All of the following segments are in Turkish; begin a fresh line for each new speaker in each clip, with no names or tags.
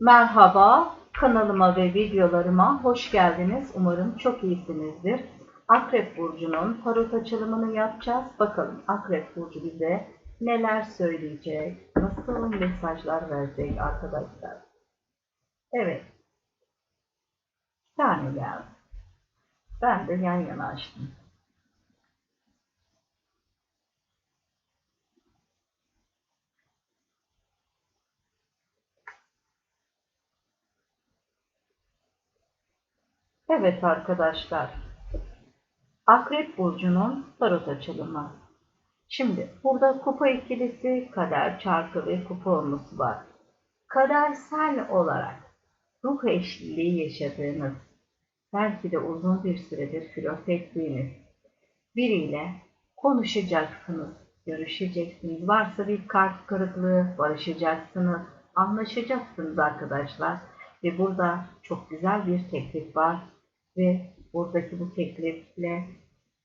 Merhaba, kanalıma ve videolarıma hoş geldiniz. Umarım çok iyisinizdir. Akrep Burcu'nun tarot açılımını yapacağız. Bakalım Akrep Burcu bize neler söyleyecek, nasıl mesajlar verecek arkadaşlar. Evet. Bir tane geldi. Ben de yan yana açtım. Evet arkadaşlar. Akrep Burcu'nun tarot açılımı. Şimdi burada kupa ikilisi, kader çarkı ve kupa olması var. Kadersel olarak ruh eşliliği yaşadığınız, belki de uzun bir süredir flört ettiğiniz biriyle konuşacaksınız, görüşeceksiniz. Varsa bir kalp kırıklığı, barışacaksınız, anlaşacaksınız arkadaşlar. Ve burada çok güzel bir teklif var ve buradaki bu teklifle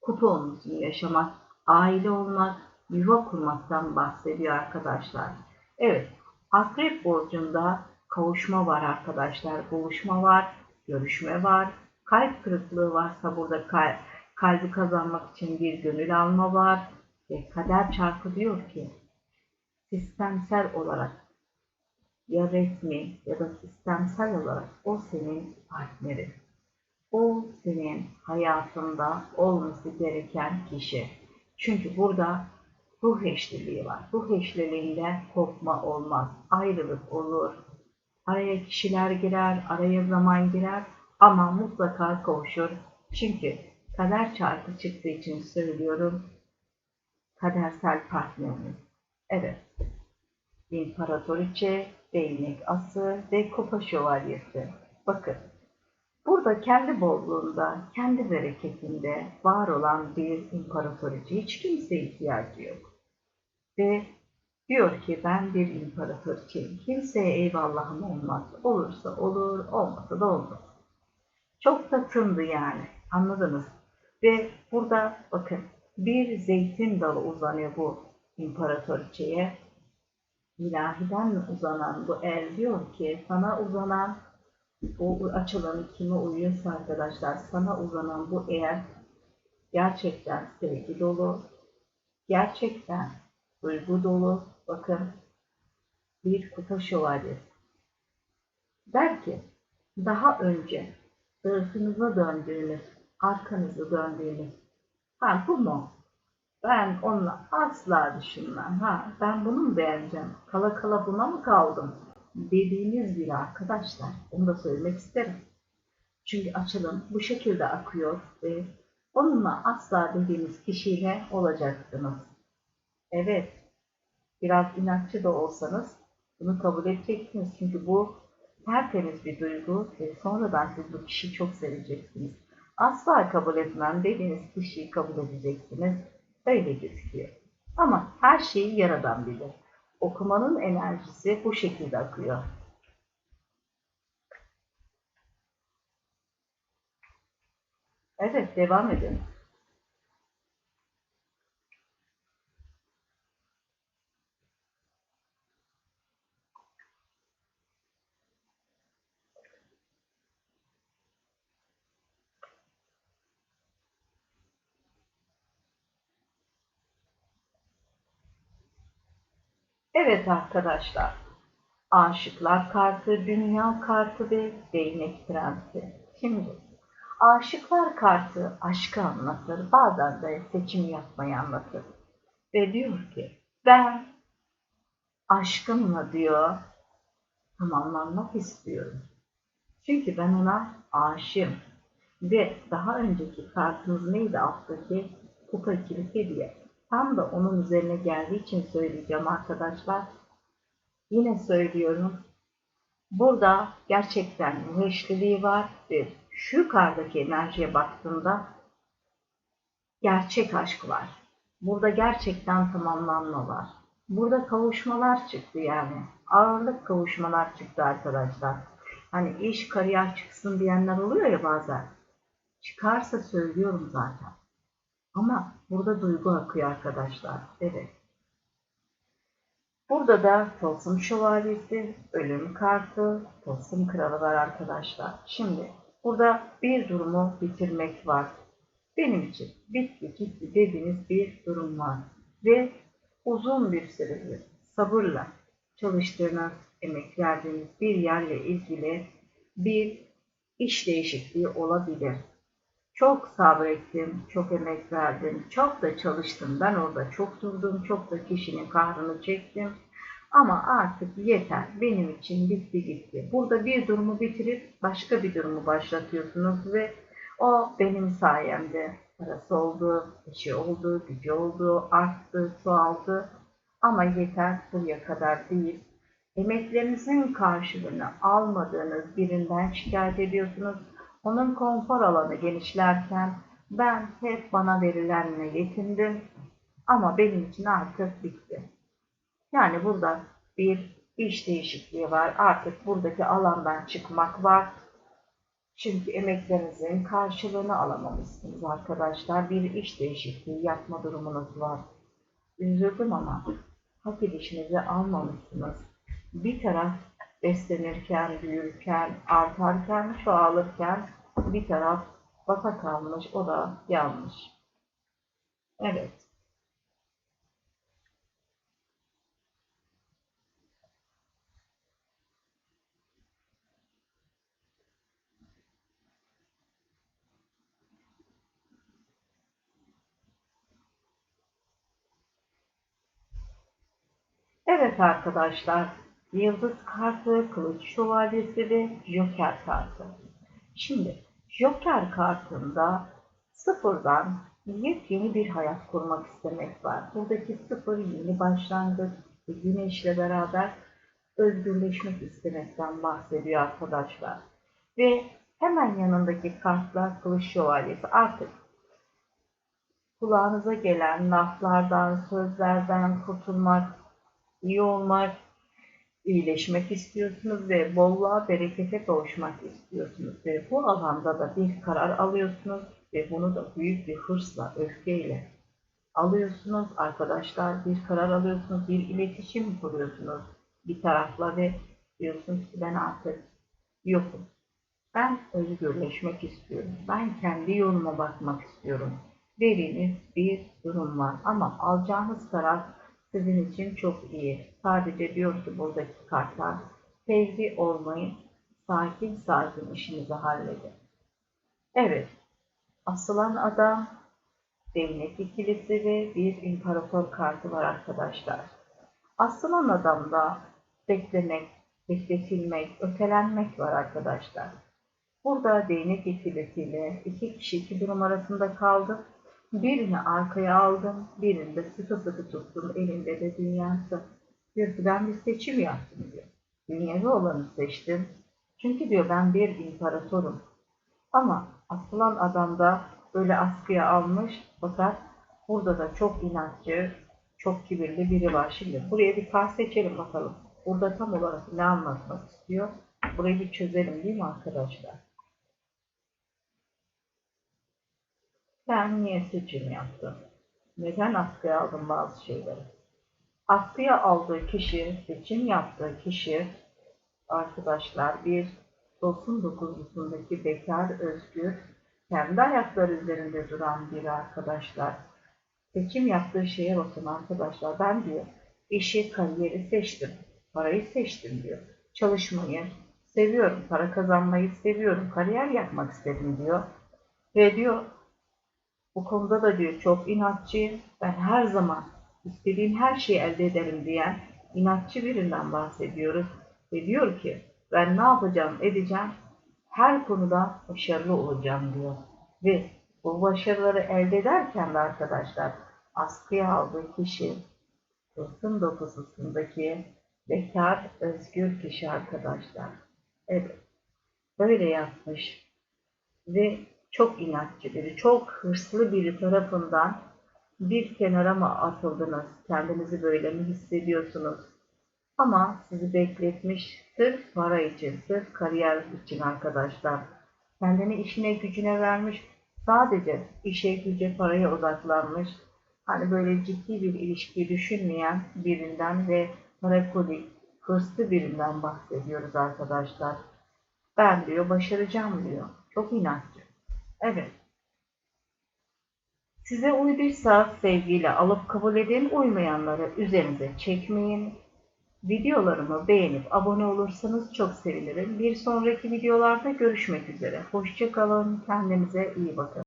kupa olmasını yaşamak, aile olmak, yuva kurmaktan bahsediyor arkadaşlar. Evet, Akrep Burcu'nda kavuşma var arkadaşlar, buluşma var, görüşme var, kalp kırıklığı varsa burada kal kalbi kazanmak için bir gönül alma var ve kader çarkı diyor ki sistemsel olarak ya resmi ya da sistemsel olarak o senin partnerin. O senin hayatında olması gereken kişi. Çünkü burada ruh eşliliği var. Ruh eşliliğinde kopma olmaz. Ayrılık olur. Araya kişiler girer, araya zaman girer ama mutlaka kavuşur. Çünkü kader çarkı çıktığı için söylüyorum. Kadersel partneriniz. Evet. İmparatoriçe, değnek ası ve kupa şövalyesi. Bakın Burada kendi bolluğunda, kendi bereketinde var olan bir imparatoriçe hiç kimseye ihtiyacı yok. Ve diyor ki ben bir imparatoriçeyim. Kimseye eyvallahım olmaz. Olursa olur, olmasa da olmaz. Çok da tındı yani. Anladınız? Ve burada bakın bir zeytin dalı uzanıyor bu imparatoriçeye. İlahiden uzanan bu el diyor ki sana uzanan bu açılan kime uyuyorsa arkadaşlar sana uzanan bu eğer gerçekten sevgi dolu, gerçekten duygu dolu, bakın bir kupa şövalyesi. Der ki daha önce sırtınıza döndüğünüz, arkanızı döndüğünüz, ha bu mu? Ben onunla asla düşünmem. Ha ben bunu mu beğeneceğim? Kala kala buna mı kaldım? Dediğiniz bile arkadaşlar, onu da söylemek isterim. Çünkü açılım bu şekilde akıyor ve onunla asla dediğiniz kişiyle olacaksınız. Evet, biraz inatçı da olsanız bunu kabul edeceksiniz. Çünkü bu tertemiz bir duygu ve sonradan siz bu kişiyi çok seveceksiniz. Asla kabul etmem dediğiniz kişiyi kabul edeceksiniz. Öyle gözüküyor. Ama her şeyi yaradan bilir okumanın enerjisi bu şekilde akıyor. Evet, devam edin. Evet arkadaşlar. Aşıklar kartı, dünya kartı ve değnek prensi. Şimdi aşıklar kartı aşkı anlatır. Bazen de seçim yapmayı anlatır. Ve diyor ki ben aşkımla diyor tamamlanmak istiyorum. Çünkü ben ona aşığım. Ve daha önceki kartımız neydi alttaki? Kupa kilisi diye. Tam da onun üzerine geldiği için söyleyeceğim arkadaşlar. Yine söylüyorum. Burada gerçekten müheşliliği var ve şu yukarıdaki enerjiye baktığımda gerçek aşk var. Burada gerçekten tamamlanma var. Burada kavuşmalar çıktı yani. Ağırlık kavuşmalar çıktı arkadaşlar. Hani iş kariyer çıksın diyenler oluyor ya bazen. Çıkarsa söylüyorum zaten. Ama burada duygu akıyor arkadaşlar. Evet. Burada da Tılsım Şövalyesi, Ölüm Kartı, Tılsım Kralı var arkadaşlar. Şimdi burada bir durumu bitirmek var. Benim için bitti gitti dediğiniz bir durum var. Ve uzun bir süredir sabırla çalıştığınız, emek verdiğiniz bir yerle ilgili bir iş değişikliği olabilir. Çok sabrettim, çok emek verdim, çok da çalıştım. Ben orada çok durdum, çok da kişinin kahrını çektim. Ama artık yeter, benim için bitti gitti. Burada bir durumu bitirip başka bir durumu başlatıyorsunuz ve o benim sayemde parası oldu, işi oldu, gücü oldu, arttı, çoğaldı. Ama yeter buraya kadar değil. Emeklerinizin karşılığını almadığınız birinden şikayet ediyorsunuz onun konfor alanı genişlerken ben hep bana verilenle yetindim ama benim için artık bitti. Yani burada bir iş değişikliği var. Artık buradaki alandan çıkmak var. Çünkü emeklerinizin karşılığını alamamışsınız arkadaşlar. Bir iş değişikliği yapma durumunuz var. Üzüldüm ama hak edişinizi almamışsınız. Bir taraf beslenirken, büyürken, artarken, çoğalırken bir taraf baka kalmış, o da yanmış. Evet. Evet arkadaşlar, Yıldız kartı, Kılıç Şövalyesi ve Joker kartı. Şimdi Joker kartında sıfırdan yepyeni bir hayat kurmak istemek var. Buradaki sıfır yeni başlangıç güneşle beraber özgürleşmek istemekten bahsediyor arkadaşlar. Ve hemen yanındaki kartlar Kılıç Şövalyesi. Artık kulağınıza gelen laflardan, sözlerden kurtulmak, iyi olmak, iyileşmek istiyorsunuz ve bolluğa, berekete kavuşmak istiyorsunuz ve bu alanda da bir karar alıyorsunuz ve bunu da büyük bir hırsla, öfkeyle alıyorsunuz. Arkadaşlar bir karar alıyorsunuz, bir iletişim kuruyorsunuz bir tarafla ve diyorsunuz ki ben artık yokum. Ben özgürleşmek istiyorum. Ben kendi yoluma bakmak istiyorum. Dediğiniz bir durum var ama alacağınız karar sizin için çok iyi. Sadece diyor ki buradaki kartlar fevri olmayın, sakin sakin işinizi halledin. Evet, asılan adam, değnek ikilisi ve bir imparator kartı var arkadaşlar. Asılan adamda beklemek, bekletilmek, ötelenmek var arkadaşlar. Burada değnek ikilisiyle iki kişi iki durum arasında kaldı Birini arkaya aldım, birini de sıkı sıkı tuttum, elinde de dünyası. Ben bir seçim yaptım diyor. Dünyevi olanı seçtim. Çünkü diyor ben bir imparatorum. Ama asılan adam da böyle askıya almış fakat burada da çok inatçı, çok kibirli biri var. Şimdi buraya bir kart seçelim bakalım. Burada tam olarak ne anlatmak istiyor? Burayı bir çözelim değil mi arkadaşlar? Ben niye seçim yaptım? Neden askıya aldım bazı şeyleri? Askıya aldığı kişi, seçim yaptığı kişi, arkadaşlar bir dostun dokuzlusundaki bekar, özgür, kendi ayakları üzerinde duran bir arkadaşlar. Seçim yaptığı şeye bakın arkadaşlar. Ben diyor, işi, kariyeri seçtim. Parayı seçtim diyor. Çalışmayı seviyorum. Para kazanmayı seviyorum. Kariyer yapmak istedim diyor. Ve diyor bu konuda da diyor çok inatçıyım. Ben her zaman istediğim her şeyi elde ederim diyen inatçı birinden bahsediyoruz. Ve diyor ki ben ne yapacağım edeceğim her konuda başarılı olacağım diyor. Ve bu başarıları elde ederken de arkadaşlar askıya aldığı kişi Tılsım dokuzusundaki bekar, özgür kişi arkadaşlar. Evet, böyle yapmış. Ve çok inatçı biri, çok hırslı biri tarafından bir kenara mı atıldınız? Kendinizi böyle mi hissediyorsunuz? Ama sizi bekletmiş sırf para için, sırf kariyer için arkadaşlar. Kendini işine gücüne vermiş, sadece işe güce paraya odaklanmış. Hani böyle ciddi bir ilişki düşünmeyen birinden ve Parakolik, hırslı birinden bahsediyoruz arkadaşlar. Ben diyor başaracağım diyor. Çok inatçı. Evet. Size uyduysa sevgiyle alıp kabul edin, uymayanları üzerinize çekmeyin. Videolarımı beğenip abone olursanız çok sevinirim. Bir sonraki videolarda görüşmek üzere. Hoşçakalın, kendinize iyi bakın.